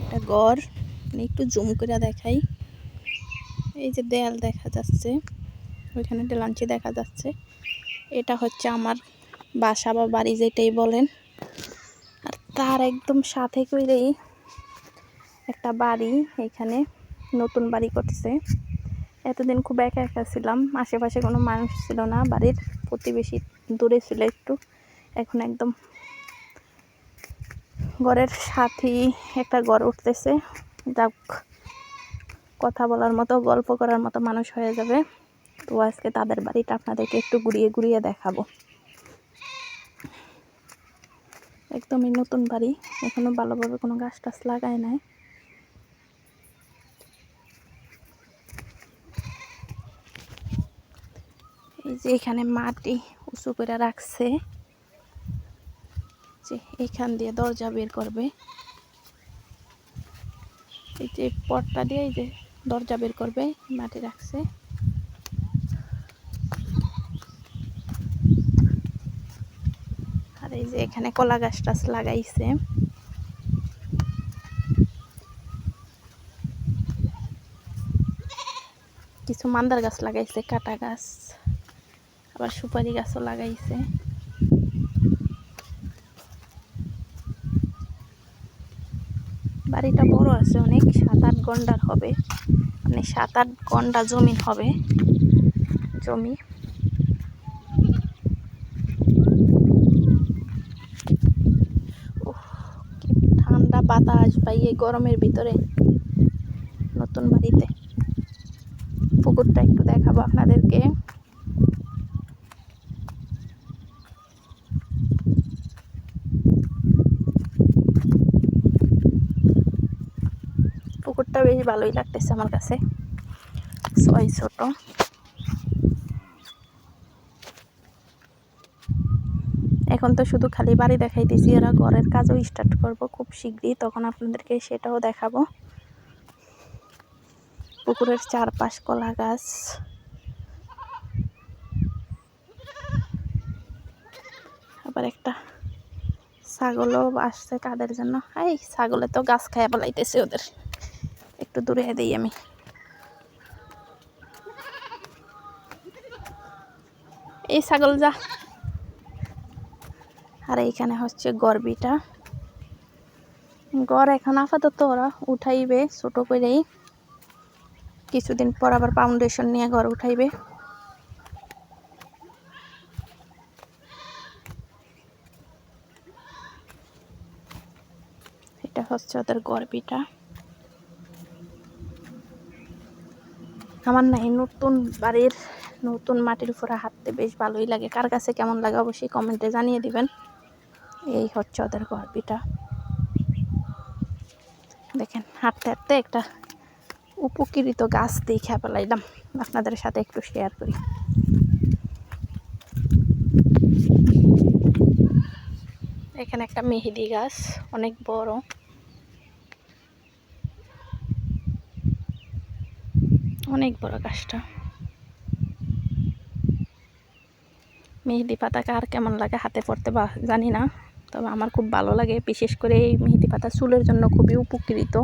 একটা মানে একটু জুম করে দেখাই। এই যে দেয়াল দেখা যাচ্ছে, ওইখানে একটা লাঞ্চি দেখা যাচ্ছে। এটা হচ্ছে আমার বাসা বা বাড়ি যেটাই বলেন। আর তার একদম সাথে করেই একটা বাড়ি এখানে নতুন বাড়ি করছে এতদিন খুব একা একা ছিলাম, আশেপাশে কোনো মানুষ ছিল না, বাড়ির প্রতিবেশী দূরে ছিল একটু। এখন একদম ঘরের সাথেই একটা ঘর উঠতেছে। যাক, কথা বলার মতো, গল্প করার মতো মানুষ হয়ে যাবে। তো আজকে তাদের বাড়িটা আপনাদেরকে একটু ঘুরিয়ে ঘুরিয়ে দেখাবো। একদমই নতুন বাড়ি, এখনও ভালোভাবে কোনো গাছ টাছ লাগায় নাই। এই যে এখানে মাটি উঁচু করে রাখছে। যে এখান দিয়ে দরজা বের করবে। এই যে পটটা দিয়ে এই যে দরজা বের করবে মাটি রাখছে। আর এই যে এখানে কলা গাছ টাছ লাগাইছে। কিছু মান্দার গাছ লাগাইছে, কাটা গাছ। আবার সুপারি গাছও লাগাইছে। বাড়িটা বড় আছে, অনেক সাত আট গন্ডার হবে। মানে সাত আট গন্ডা জমি হবে, জমি। ঠান্ডা বাতাস পাই এই গরমের ভিতরে নতুন বাড়িতে। পুকুরটা একটু দেখাবো আপনাদেরকে। পুকুরটা বেশ ভালোই লাগতেছে আমার কাছে। ছয় ছোট। এখন তো শুধু খালি বাড়ি দেখাইতেছি ওরা ঘরের কাজও স্টার্ট করব খুব শীঘ্রই, তখন আপনাদেরকে সেটাও দেখাবো। পুকুরের চারপাশ কলা গাছ। আবার একটা ছাগলও আসছে কাদের জন্য। এই ছাগলে তো গাছ খাইয়া পালাইতেছে ওদের। একটু দূরে দিই আমি। এই ছাগল যা। আর এইখানে হচ্ছে গরবিটা। গড় এখন আপাতত ওরা উঠাইবে ছোট করেই। কিছুদিন পর আবার ফাউন্ডেশন নিয়ে ঘর উঠাইবে। এটা হচ্ছে ওদের গর্বিটা। আমার না এই নতুন বাড়ির নতুন মাটির উপরে হাঁটতে বেশ ভালোই লাগে। কার কাছে কেমন লাগে অবশ্যই কমেন্টে জানিয়ে দিবেন। এই হচ্ছে ওদের গর্বিটা দেখেন, হাঁটতে হাঁটতে একটা উপকৃত গাছ দেখে পেলাইলাম আপনাদের সাথে একটু শেয়ার করি। এখানে একটা মেহেদি গাছ, অনেক বড়। অনেক বড় গাছটা মেহেদি পাতা কার কেমন লাগে হাতে পড়তে বা জানি না, তবে আমার খুব ভালো লাগে। বিশেষ করে এই মেহেদি পাতা চুলের জন্য খুবই উপকৃত।